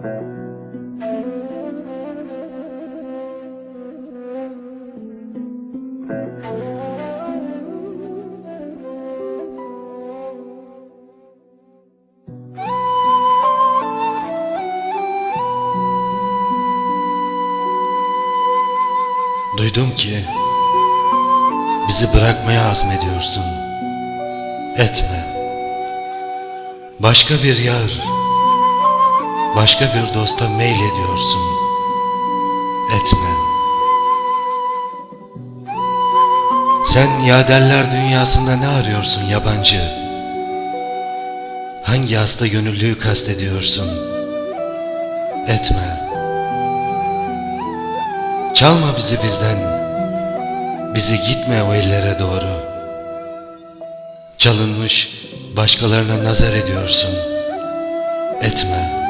Duydum ki bizi bırakmaya azmediyorsun. Etme. Başka bir yar, başka bir dosta meylediyorsun. Etme. Sen yaderler dünyasında ne arıyorsun yabancı? Hangi hasta gönüllüyü kastediyorsun? Etme. Çalma bizi bizden. Bizi gitme o ellere doğru. Çalınmış başkalarına nazar ediyorsun. Etme.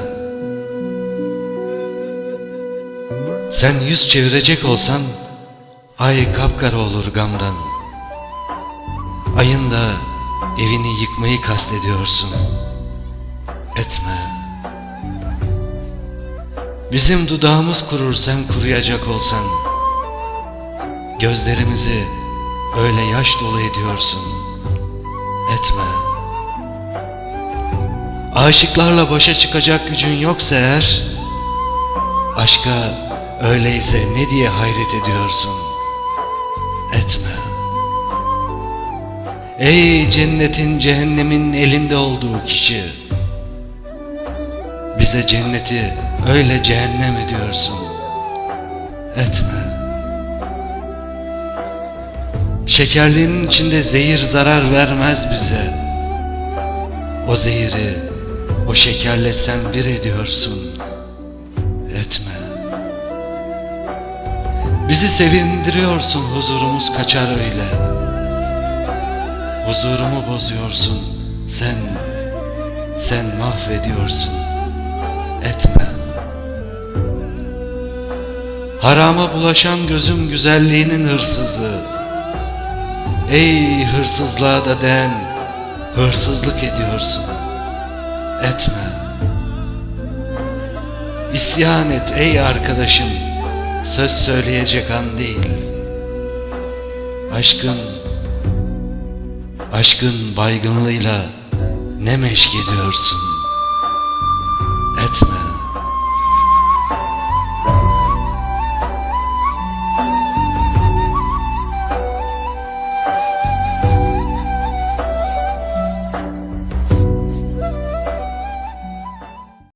Sen yüz çevirecek olsan ay kapkara olur gamdan. Ayın da evini yıkmayı kastediyorsun. Etme. Bizim dudağımız kurur sen kuruyacak olsan. Gözlerimizi öyle yaş dolu ediyorsun. Etme. Aşıklarla başa çıkacak gücün yoksa eğer, aşka öyleyse ne diye hayret ediyorsun? Etme. Ey cennetin cehennemin elinde olduğu kişi, bize cenneti öyle cehennem ediyorsun. Etme. Şekerliğinin içinde zehir zarar vermez bize. O zehiri o şekerle sen bir ediyorsun. Bizi sevindiriyorsun huzurumuz kaçar öyle. Huzurumu bozuyorsun sen. Sen mahvediyorsun. Etme. Harama bulaşan gözüm güzelliğinin hırsızı. Ey hırsızlığa da den, hırsızlık ediyorsun. Etme. İsyan et ey arkadaşım, söz söyleyecek an değil. Aşkın, aşkın baygınlığıyla ne meşk ediyorsun.